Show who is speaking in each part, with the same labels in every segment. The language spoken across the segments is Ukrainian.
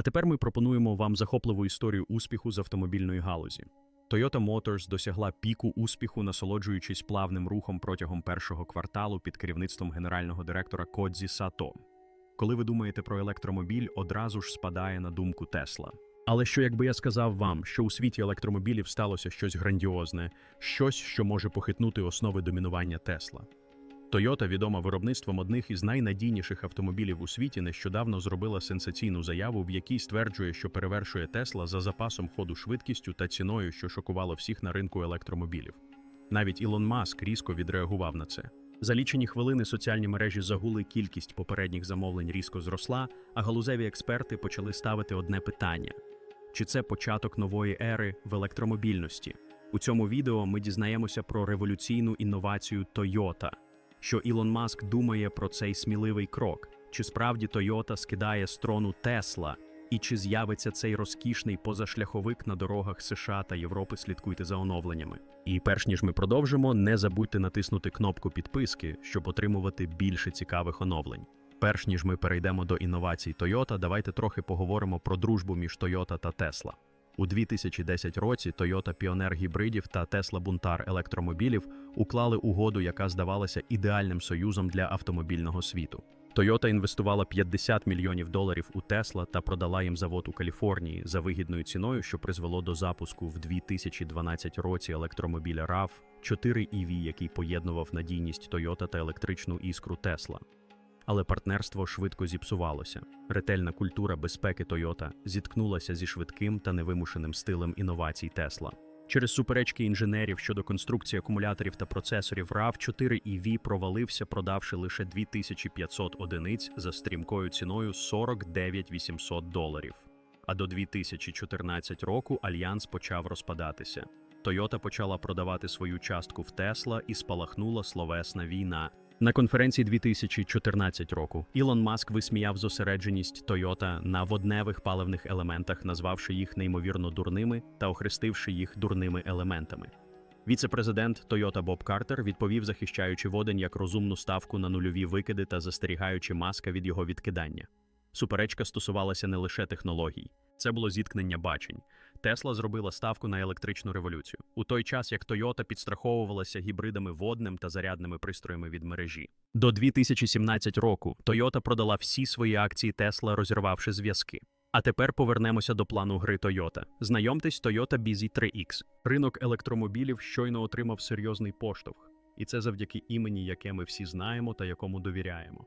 Speaker 1: А тепер ми пропонуємо вам захопливу історію успіху з автомобільної галузі. Toyota Motors досягла піку успіху, насолоджуючись плавним рухом протягом першого кварталу під керівництвом генерального директора Кодзі Сато. Коли ви думаєте про електромобіль, одразу ж спадає на думку Тесла. Але що якби я сказав вам, що у світі електромобілів сталося щось грандіозне, щось, що може похитнути основи домінування Тесла? Toyota, відома виробництвом одних із найнадійніших автомобілів у світі, нещодавно зробила сенсаційну заяву, в якій стверджує, що перевершує Тесла за запасом ходу швидкістю та ціною, що шокувало всіх на ринку електромобілів. Навіть Ілон Маск різко відреагував на це. За лічені хвилини соціальні мережі загули, кількість попередніх замовлень різко зросла, а галузеві експерти почали ставити одне питання: чи це початок нової ери в електромобільності? У цьому відео ми дізнаємося про революційну інновацію Toyota, що Ілон Маск думає про цей сміливий крок, чи справді Toyota скидає з трону Тесла, і чи з'явиться цей розкішний позашляховик на дорогах США та Європи. Слідкуйте за оновленнями. І перш ніж ми продовжимо, не забудьте натиснути кнопку підписки, щоб отримувати більше цікавих оновлень. Перш ніж ми перейдемо до інновацій Toyota, давайте трохи поговоримо про дружбу між Toyota та Tesla. У 2010 році Toyota Pioneer гібридів та Tesla Бунтар електромобілів уклали угоду, яка здавалася ідеальним союзом для автомобільного світу. Toyota інвестувала 50 мільйонів доларів у Tesla та продала їм завод у Каліфорнії за вигідною ціною, що призвело до запуску в 2012 році електромобіля RAV 4 EV, який поєднував надійність Toyota та електричну іскру Tesla. Але партнерство швидко зіпсувалося. Ретельна культура безпеки Toyota зіткнулася зі швидким та невимушеним стилем інновацій Tesla. Через суперечки інженерів щодо конструкції акумуляторів та процесорів RAV4 EV провалився, продавши лише 2500 одиниць за стрімкою ціною 49 800 доларів. А до 2014 року альянс почав розпадатися. Toyota почала продавати свою частку в Tesla і спалахнула словесна війна. На конференції 2014 року Ілон Маск висміяв зосередженість Toyota на водневих паливних елементах, назвавши їх неймовірно дурними та охрестивши їх дурними елементами. Віце-президент Toyota Боб Картер відповів, захищаючи водень як розумну ставку на нульові викиди та застерігаючи маска від його відкидання. Суперечка стосувалася не лише технологій, це було зіткнення бачень. Тесла зробила ставку на електричну революцію у той час, як Toyota підстраховувалася гібридами водним та зарядними пристроями від мережі. До 2017 року Toyota продала всі свої акції Tesla, розірвавши зв'язки. А тепер повернемося до плану гри Toyota. Знайомтесь, Toyota BZ3X. Ринок електромобілів щойно отримав серйозний поштовх, і це завдяки імені, яке ми всі знаємо та якому довіряємо.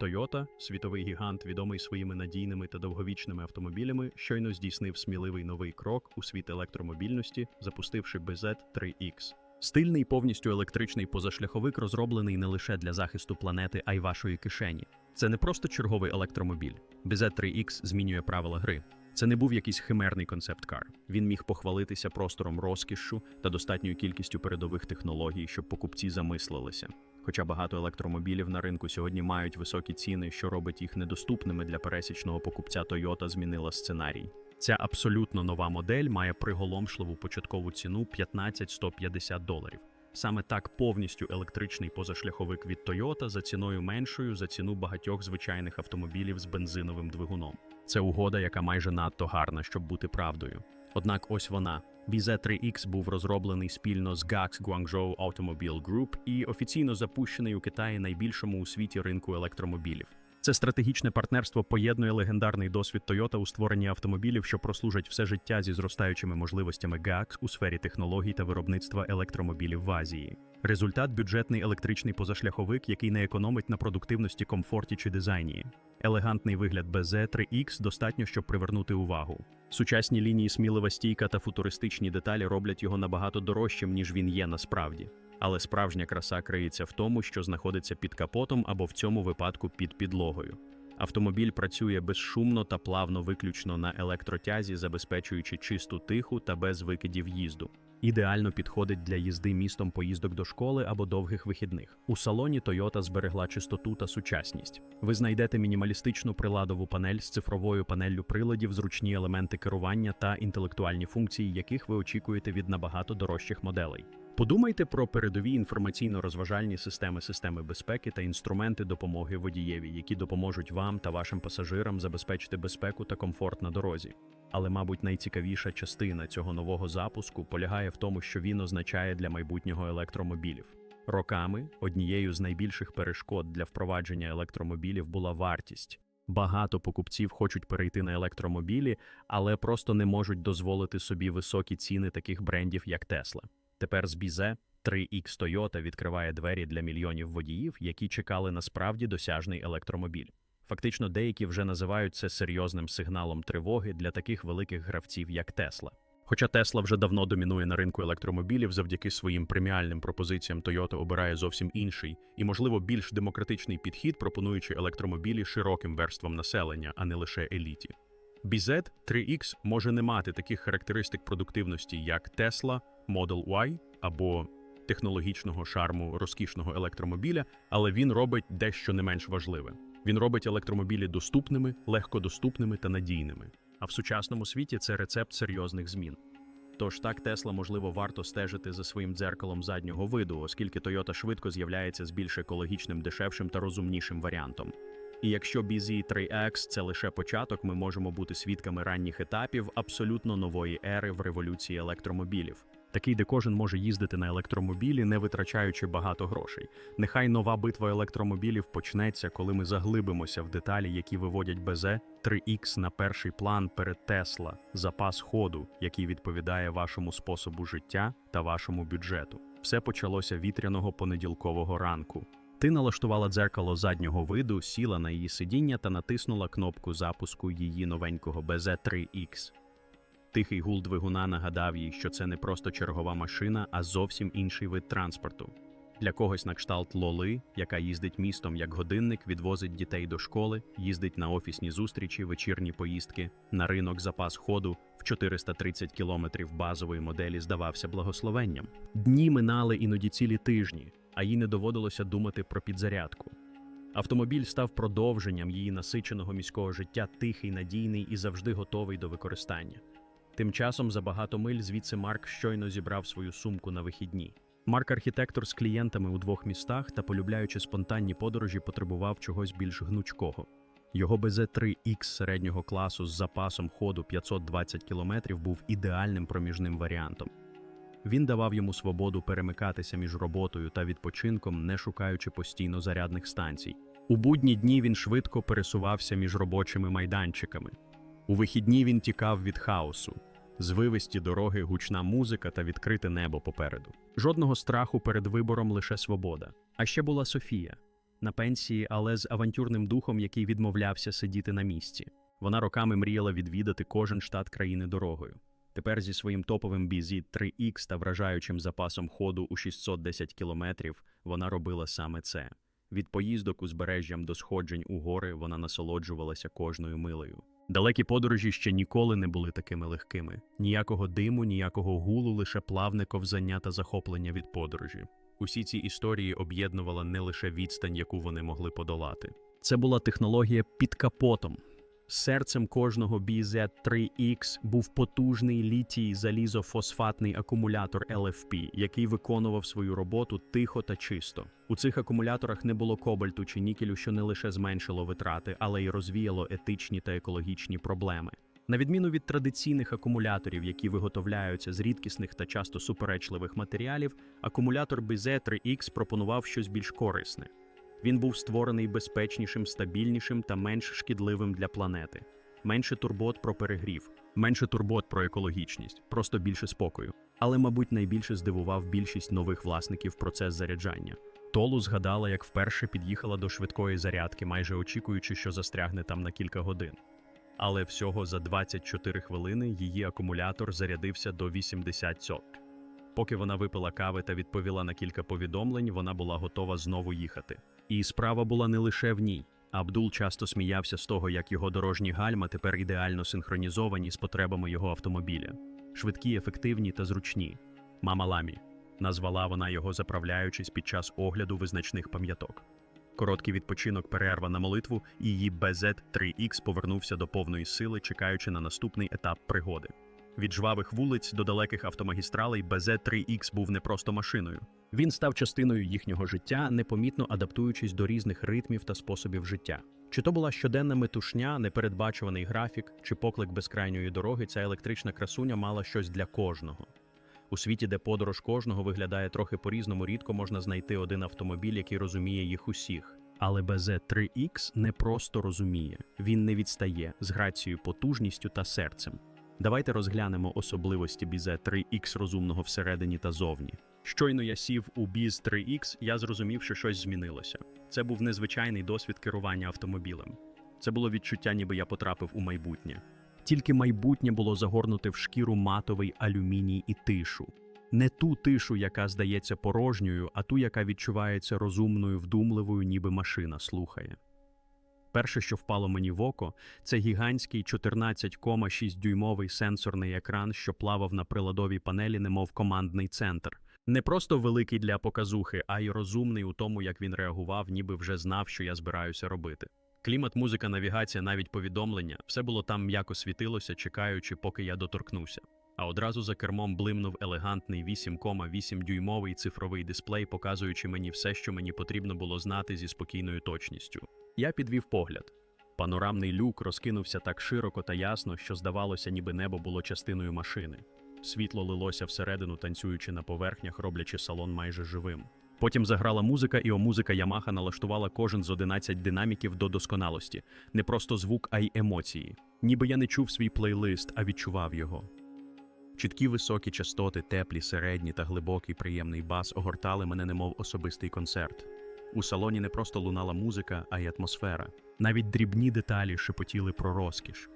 Speaker 1: Toyota, світовий гігант, відомий своїми надійними та довговічними автомобілями, щойно здійснив сміливий новий крок у світ електромобільності, запустивши BZ3X. Стильний повністю електричний позашляховик розроблений не лише для захисту планети, а й вашої кишені. Це не просто черговий електромобіль. BZ3X змінює правила гри. Це не був якийсь химерний концепт-кар. Він міг похвалитися простором розкішу та достатньою кількістю передових технологій, щоб покупці замислилися. Хоча багато електромобілів на ринку сьогодні мають високі ціни, що робить їх недоступними для пересічного покупця Toyota змінила сценарій. Ця абсолютно нова модель має приголомшливу початкову ціну 15-150 доларів. Саме так повністю електричний позашляховик від Toyota за ціною меншою за ціну багатьох звичайних автомобілів з бензиновим двигуном. Це угода, яка майже надто гарна, щоб бути правдою. Однак ось вона. BZ3X був розроблений спільно з GAX Guangzhou Automobile Group і офіційно запущений у Китаї найбільшому у світі ринку електромобілів. Це стратегічне партнерство поєднує легендарний досвід Toyota у створенні автомобілів, що прослужать все життя зі зростаючими можливостями GAX у сфері технологій та виробництва електромобілів в Азії. Результат бюджетний електричний позашляховик, який не економить на продуктивності, комфорті чи дизайні. Елегантний вигляд BZ3X достатньо, щоб привернути увагу. Сучасні лінії смілива стійка та футуристичні деталі роблять його набагато дорожчим, ніж він є насправді. Але справжня краса криється в тому, що знаходиться під капотом або в цьому випадку під підлогою. Автомобіль працює безшумно та плавно виключно на електротязі, забезпечуючи чисту тиху та без викидів їзду. Ідеально підходить для їзди містом поїздок до школи або довгих вихідних. У салоні Toyota зберегла чистоту та сучасність. Ви знайдете мінімалістичну приладову панель з цифровою панеллю приладів, зручні елементи керування та інтелектуальні функції, яких ви очікуєте від набагато дорожчих моделей. Подумайте про передові інформаційно-розважальні системи системи безпеки та інструменти допомоги водієві, які допоможуть вам та вашим пасажирам забезпечити безпеку та комфорт на дорозі. Але, мабуть, найцікавіша частина цього нового запуску полягає в тому, що він означає для майбутнього електромобілів. Роками однією з найбільших перешкод для впровадження електромобілів була вартість. Багато покупців хочуть перейти на електромобілі, але просто не можуть дозволити собі високі ціни таких брендів, як Tesla. Тепер з Бізе 3X Toyota відкриває двері для мільйонів водіїв, які чекали на справді досяжний електромобіль. Фактично, деякі вже називають це серйозним сигналом тривоги для таких великих гравців, як Tesla. Хоча Tesla вже давно домінує на ринку електромобілів, завдяки своїм преміальним пропозиціям Toyota обирає зовсім інший і, можливо, більш демократичний підхід, пропонуючи електромобілі широким верствам населення, а не лише еліті. BZ 3X може не мати таких характеристик продуктивності, як Tesla Model Y або технологічного шарму розкішного електромобіля, але він робить дещо не менш важливе. Він робить електромобілі доступними, легкодоступними та надійними. А в сучасному світі це рецепт серйозних змін. Тож так Тесла, можливо, варто стежити за своїм дзеркалом заднього виду, оскільки Toyota швидко з'являється з більш екологічним, дешевшим та розумнішим варіантом. І якщо BZ3X – це лише початок, ми можемо бути свідками ранніх етапів абсолютно нової ери в революції електромобілів. Такий, де кожен може їздити на електромобілі, не витрачаючи багато грошей. Нехай нова битва електромобілів почнеться, коли ми заглибимося в деталі, які виводять БЗ 3X на перший план перед Тесла, запас ходу, який відповідає вашому способу життя та вашому бюджету. Все почалося вітряного понеділкового ранку. Ти налаштувала дзеркало заднього виду, сіла на її сидіння та натиснула кнопку запуску її новенького BZ3X. Тихий гул двигуна нагадав їй, що це не просто чергова машина, а зовсім інший вид транспорту. Для когось на кшталт Лоли, яка їздить містом як годинник, відвозить дітей до школи, їздить на офісні зустрічі, вечірні поїздки, на ринок запас ходу в 430 кілометрів базової моделі здавався благословенням. Дні минали іноді цілі тижні, а їй не доводилося думати про підзарядку. Автомобіль став продовженням її насиченого міського життя, тихий, надійний і завжди готовий до використання. Тим часом за багато миль звідси Марк щойно зібрав свою сумку на вихідні. Марк архітектор з клієнтами у двох містах та, полюбляючи спонтанні подорожі, потребував чогось більш гнучкого. Його BZ3X середнього класу з запасом ходу 520 км був ідеальним проміжним варіантом. Він давав йому свободу перемикатися між роботою та відпочинком, не шукаючи постійно зарядних станцій. У будні дні він швидко пересувався між робочими майданчиками. У вихідні він тікав від хаосу, звивисті дороги, гучна музика та відкрите небо попереду. Жодного страху перед вибором лише свобода. А ще була Софія на пенсії, але з авантюрним духом, який відмовлявся сидіти на місці. Вона роками мріяла відвідати кожен штат країни дорогою. Тепер зі своїм топовим BZ 3X та вражаючим запасом ходу у 610 кілометрів вона робила саме це. Від поїздок узбережжям до сходжень у гори вона насолоджувалася кожною милею. Далекі подорожі ще ніколи не були такими легкими. Ніякого диму, ніякого гулу, лише плавне ковзання та захоплення від подорожі. Усі ці історії об'єднувала не лише відстань, яку вони могли подолати. Це була технологія під капотом. Серцем кожного BZ3X був потужний літій залізофосфатний акумулятор LFP, який виконував свою роботу тихо та чисто. У цих акумуляторах не було кобальту чи нікелю, що не лише зменшило витрати, але й розвіяло етичні та екологічні проблеми. На відміну від традиційних акумуляторів, які виготовляються з рідкісних та часто суперечливих матеріалів, акумулятор BZ3X пропонував щось більш корисне. Він був створений безпечнішим, стабільнішим та менш шкідливим для планети. Менше турбот про перегрів, менше турбот про екологічність, просто більше спокою. Але, мабуть, найбільше здивував більшість нових власників процес заряджання. Толу згадала, як вперше під'їхала до швидкої зарядки, майже очікуючи, що застрягне там на кілька годин. Але всього за 24 хвилини її акумулятор зарядився до 80 сот. Поки вона випила кави та відповіла на кілька повідомлень, вона була готова знову їхати. І справа була не лише в ній. Абдул часто сміявся з того, як його дорожні гальма тепер ідеально синхронізовані з потребами його автомобіля, швидкі, ефективні та зручні. Мама Ламі назвала вона його, заправляючись під час огляду визначних пам'яток. Короткий відпочинок, перерва на молитву, і її BZ3X повернувся до повної сили, чекаючи на наступний етап пригоди. Від жвавих вулиць до далеких автомагістралей БЗ-3Х був не просто машиною. Він став частиною їхнього життя, непомітно адаптуючись до різних ритмів та способів життя. Чи то була щоденна метушня, непередбачуваний графік, чи поклик безкрайньої дороги, ця електрична красуня мала щось для кожного. У світі, де подорож кожного виглядає трохи по-різному, рідко можна знайти один автомобіль, який розуміє їх усіх. Але BZ3X не просто розуміє, він не відстає з грацією, потужністю та серцем. Давайте розглянемо особливості BZ3X розумного всередині та зовні. Щойно я сів у BIZ 3X, я зрозумів, що щось змінилося. Це був незвичайний досвід керування автомобілем. Це було відчуття, ніби я потрапив у майбутнє. Тільки майбутнє було загорнуте в шкіру матовий алюміній і тишу. Не ту тишу, яка здається порожньою, а ту, яка відчувається розумною, вдумливою, ніби машина слухає. Перше, що впало мені в око, це гігантський 14,6 дюймовий сенсорний екран, що плавав на приладовій панелі, немов командний центр. Не просто великий для показухи, а й розумний у тому, як він реагував, ніби вже знав, що я збираюся робити. Клімат, музика, навігація, навіть повідомлення все було там м'яко світилося, чекаючи, поки я доторкнуся. А одразу за кермом блимнув елегантний 8,8 дюймовий цифровий дисплей, показуючи мені все, що мені потрібно було знати зі спокійною точністю. Я підвів погляд. Панорамний люк розкинувся так широко та ясно, що здавалося, ніби небо було частиною машини. Світло лилося всередину, танцюючи на поверхнях, роблячи салон майже живим. Потім заграла музика, і о музика Ямаха налаштувала кожен з 11 динаміків до досконалості, не просто звук, а й емоції. Ніби я не чув свій плейлист, а відчував його. Чіткі високі частоти, теплі, середні та глибокий приємний бас огортали мене, немов особистий концерт. У салоні не просто лунала музика, а й атмосфера. Навіть дрібні деталі шепотіли про розкіш.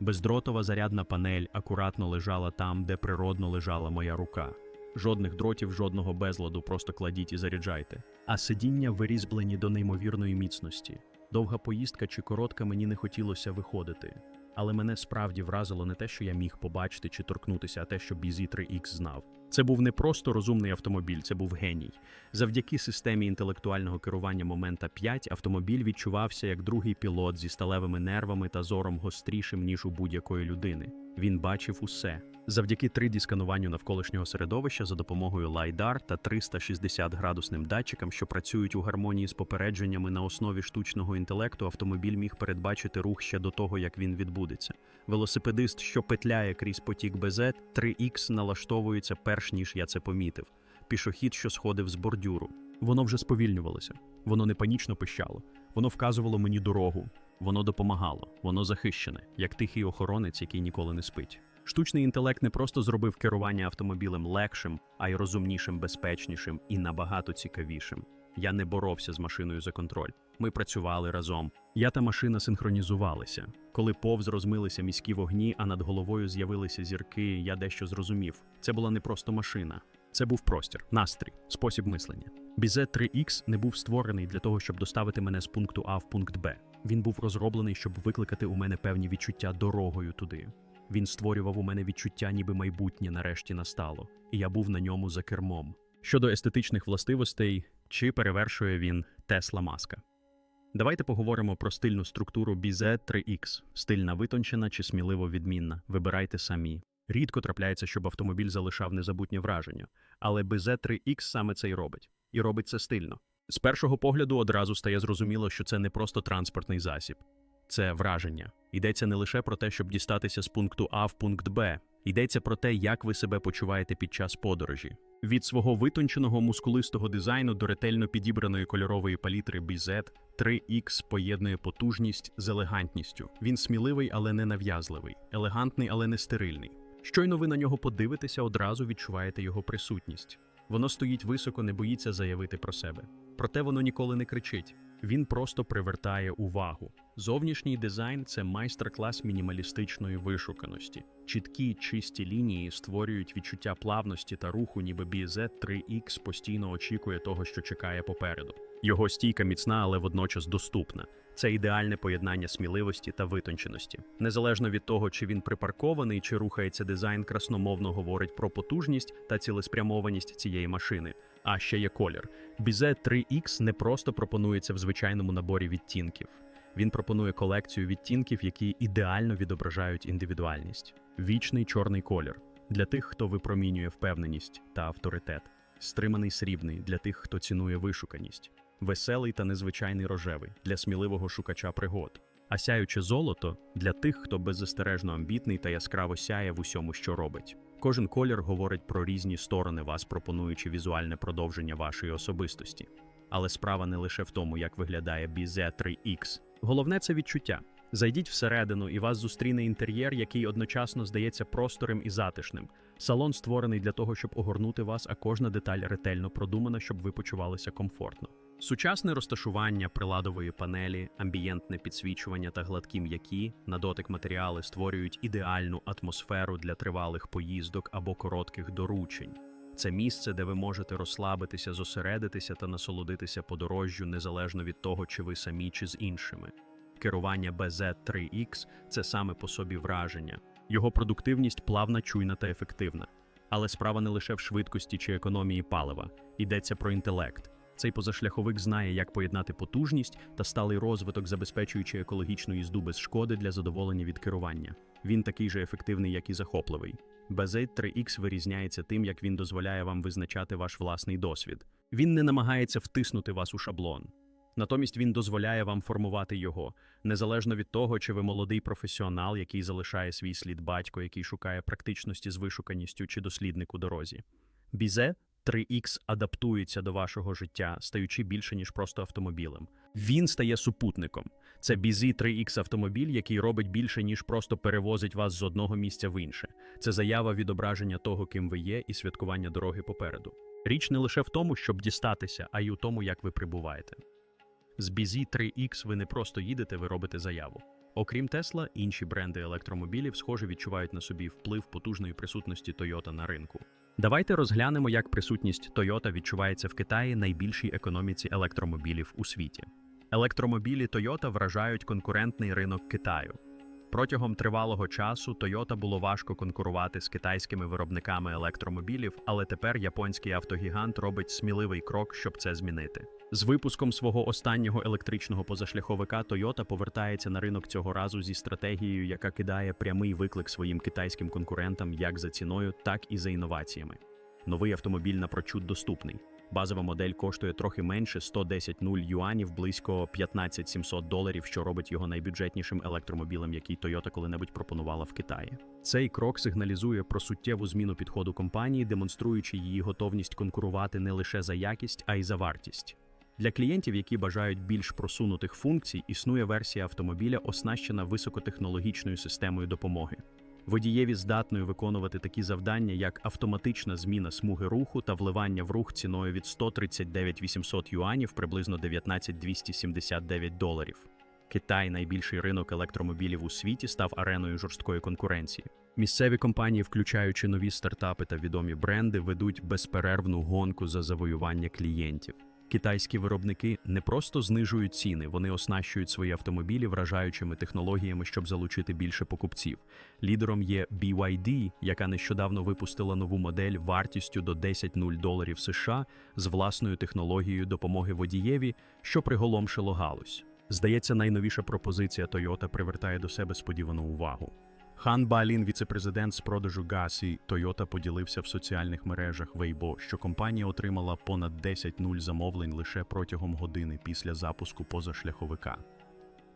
Speaker 1: Бездротова зарядна панель акуратно лежала там, де природно лежала моя рука. Жодних дротів, жодного безладу, просто кладіть і заряджайте. А сидіння вирізблені до неймовірної міцності. Довга поїздка чи коротка мені не хотілося виходити. Але мене справді вразило не те, що я міг побачити чи торкнутися, а те, що BZ3X знав. Це був не просто розумний автомобіль, це був геній. Завдяки системі інтелектуального керування Момента 5 автомобіль відчувався як другий пілот зі сталевими нервами та зором гострішим, ніж у будь-якої людини. Він бачив усе. Завдяки 3D-скануванню навколишнього середовища за допомогою LiDAR та 360-градусним датчикам, що працюють у гармонії з попередженнями на основі штучного інтелекту, автомобіль міг передбачити рух ще до того, як він відбудеться. Велосипедист, що петляє крізь потік БЗ, 3X налаштовується перш ніж я це помітив. Пішохід, що сходив з бордюру. Воно вже сповільнювалося. Воно не панічно пищало. Воно вказувало мені дорогу. Воно допомагало, воно захищене, як тихий охоронець, який ніколи не спить. Штучний інтелект не просто зробив керування автомобілем легшим, а й розумнішим, безпечнішим і набагато цікавішим. Я не боровся з машиною за контроль. Ми працювали разом. Я та машина синхронізувалися. Коли повз розмилися міські вогні, а над головою з'явилися зірки, я дещо зрозумів. Це була не просто машина. Це був простір, настрій, спосіб мислення. Бізе 3X не був створений для того, щоб доставити мене з пункту А в пункт Б. Він був розроблений, щоб викликати у мене певні відчуття дорогою туди. Він створював у мене відчуття, ніби майбутнє нарешті настало, і я був на ньому за кермом. Щодо естетичних властивостей, чи перевершує він Тесла Маска? Давайте поговоримо про стильну структуру BZ 3X. Стильна витончена чи сміливо відмінна. Вибирайте самі. Рідко трапляється, щоб автомобіль залишав незабутнє враження, але BZ 3X саме це й робить. І робить це стильно. З першого погляду одразу стає зрозуміло, що це не просто транспортний засіб, це враження. Йдеться не лише про те, щоб дістатися з пункту А в пункт Б. Йдеться про те, як ви себе почуваєте під час подорожі. Від свого витонченого мускулистого дизайну до ретельно підібраної кольорової палітри BZ 3X поєднує потужність з елегантністю. Він сміливий, але не нав'язливий, елегантний, але не стерильний. Щойно ви на нього подивитеся, одразу відчуваєте його присутність. Воно стоїть високо, не боїться заявити про себе. Проте воно ніколи не кричить. Він просто привертає увагу. Зовнішній дизайн це майстер-клас мінімалістичної вишуканості. Чіткі чисті лінії створюють відчуття плавності та руху, ніби BZ 3X постійно очікує того, що чекає попереду. Його стійка міцна, але водночас доступна. Це ідеальне поєднання сміливості та витонченості. Незалежно від того, чи він припаркований, чи рухається дизайн, красномовно говорить про потужність та цілеспрямованість цієї машини. А ще є колір. Бізе 3X не просто пропонується в звичайному наборі відтінків. Він пропонує колекцію відтінків, які ідеально відображають індивідуальність. Вічний чорний колір для тих, хто випромінює впевненість та авторитет, стриманий срібний для тих, хто цінує вишуканість, веселий та незвичайний рожевий для сміливого шукача пригод, а сяюче золото для тих, хто беззастережно амбітний та яскраво сяє в усьому, що робить. Кожен колір говорить про різні сторони вас, пропонуючи візуальне продовження вашої особистості. Але справа не лише в тому, як виглядає BZ3X. Головне це відчуття. Зайдіть всередину, і вас зустріне інтер'єр, який одночасно здається просторим і затишним. Салон створений для того, щоб огорнути вас, а кожна деталь ретельно продумана, щоб ви почувалися комфортно. Сучасне розташування приладової панелі, амбієнтне підсвічування та гладкі м'які на дотик матеріали створюють ідеальну атмосферу для тривалих поїздок або коротких доручень. Це місце, де ви можете розслабитися, зосередитися та насолодитися подорожжю незалежно від того, чи ви самі чи з іншими. Керування BZ3X – це саме по собі враження. Його продуктивність плавна, чуйна та ефективна. Але справа не лише в швидкості чи економії палива, йдеться про інтелект. Цей позашляховик знає, як поєднати потужність та сталий розвиток, забезпечуючи екологічну їзду без шкоди для задоволення від керування. Він такий же ефективний, як і захопливий. BZ3X вирізняється тим, як він дозволяє вам визначати ваш власний досвід. Він не намагається втиснути вас у шаблон. Натомість він дозволяє вам формувати його, незалежно від того, чи ви молодий професіонал, який залишає свій слід батько, який шукає практичності з вишуканістю чи дослідник у дорозі. Бізе 3X адаптується до вашого життя, стаючи більше, ніж просто автомобілем. Він стає супутником. Це BZ 3X автомобіль, який робить більше, ніж просто перевозить вас з одного місця в інше. Це заява відображення того, ким ви є, і святкування дороги попереду. Річ не лише в тому, щоб дістатися, а й у тому, як ви прибуваєте. З BZ 3X ви не просто їдете, ви робите заяву. Окрім Тесла, інші бренди електромобілів, схоже, відчувають на собі вплив потужної присутності Toyota на ринку. Давайте розглянемо, як присутність Toyota відчувається в Китаї найбільшій економіці електромобілів у світі. Електромобілі Toyota вражають конкурентний ринок Китаю. Протягом тривалого часу Toyota було важко конкурувати з китайськими виробниками електромобілів, але тепер японський автогігант робить сміливий крок, щоб це змінити. З випуском свого останнього електричного позашляховика Toyota повертається на ринок цього разу зі стратегією, яка кидає прямий виклик своїм китайським конкурентам як за ціною, так і за інноваціями. Новий автомобіль напрочуд доступний. Базова модель коштує трохи менше 110 нуль юанів, близько 15 700 доларів, що робить його найбюджетнішим електромобілем, який Toyota коли-небудь пропонувала в Китаї. Цей крок сигналізує про суттєву зміну підходу компанії, демонструючи її готовність конкурувати не лише за якість, а й за вартість. Для клієнтів, які бажають більш просунутих функцій, існує версія автомобіля, оснащена високотехнологічною системою допомоги. Водієві здатною виконувати такі завдання, як автоматична зміна смуги руху та вливання в рух ціною від 139 800 юанів приблизно 19 279 доларів. Китай, найбільший ринок електромобілів у світі, став ареною жорсткої конкуренції. Місцеві компанії, включаючи нові стартапи та відомі бренди, ведуть безперервну гонку за завоювання клієнтів. Китайські виробники не просто знижують ціни, вони оснащують свої автомобілі вражаючими технологіями, щоб залучити більше покупців. Лідером є BYD, яка нещодавно випустила нову модель вартістю до 10 0 доларів США з власною технологією допомоги водієві, що приголомшило галузь. Здається, найновіша пропозиція Toyota привертає до себе сподівану увагу. Хан Баалін, віцепрезидент з продажу Гасі Toyota, поділився в соціальних мережах Weibo, що компанія отримала понад 10 нуль замовлень лише протягом години після запуску позашляховика.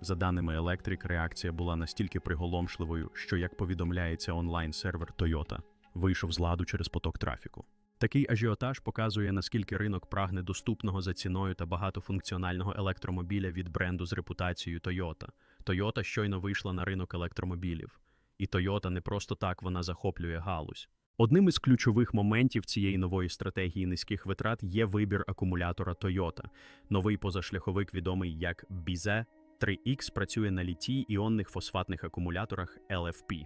Speaker 1: За даними Electric, реакція була настільки приголомшливою, що, як повідомляється онлайн-сервер Toyota, вийшов з ладу через поток трафіку. Такий ажіотаж показує, наскільки ринок прагне доступного за ціною та багатофункціонального електромобіля від бренду з репутацією Toyota. Toyota щойно вийшла на ринок електромобілів. І Toyota не просто так вона захоплює галузь. Одним із ключових моментів цієї нової стратегії низьких витрат є вибір акумулятора Toyota. Новий позашляховик, відомий як BZ 3X, працює на літій іонних фосфатних акумуляторах LFP.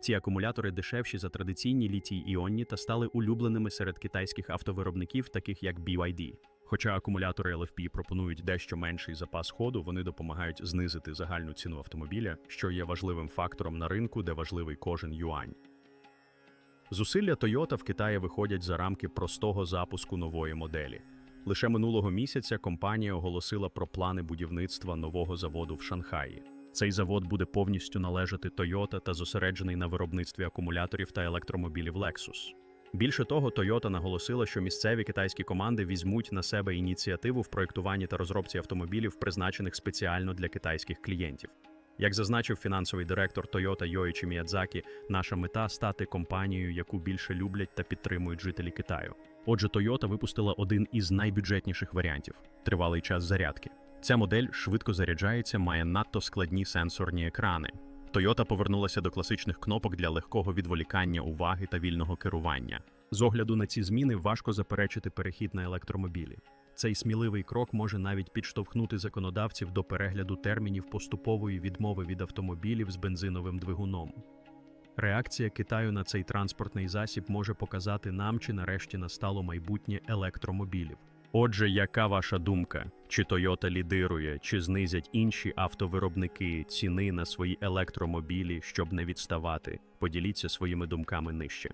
Speaker 1: Ці акумулятори дешевші за традиційні літій іонні та стали улюбленими серед китайських автовиробників, таких як BYD. Хоча акумулятори LFP пропонують дещо менший запас ходу, вони допомагають знизити загальну ціну автомобіля, що є важливим фактором на ринку, де важливий кожен юань. Зусилля Toyota в Китаї виходять за рамки простого запуску нової моделі. Лише минулого місяця компанія оголосила про плани будівництва нового заводу в Шанхаї. Цей завод буде повністю належати Toyota та зосереджений на виробництві акумуляторів та електромобілів Lexus. Більше того, Toyota наголосила, що місцеві китайські команди візьмуть на себе ініціативу в проєктуванні та розробці автомобілів, призначених спеціально для китайських клієнтів. Як зазначив фінансовий директор Toyota Йоїчі Міядзакі, наша мета стати компанією, яку більше люблять та підтримують жителі Китаю. Отже, Toyota випустила один із найбюджетніших варіантів тривалий час зарядки. Ця модель швидко заряджається, має надто складні сенсорні екрани. Toyota повернулася до класичних кнопок для легкого відволікання уваги та вільного керування. З огляду на ці зміни важко заперечити перехід на електромобілі. Цей сміливий крок може навіть підштовхнути законодавців до перегляду термінів поступової відмови від автомобілів з бензиновим двигуном. Реакція Китаю на цей транспортний засіб може показати нам, чи нарешті настало майбутнє електромобілів. Отже, яка ваша думка? Чи Toyota лідирує, чи знизять інші автовиробники ціни на свої електромобілі, щоб не відставати? Поділіться своїми думками нижче.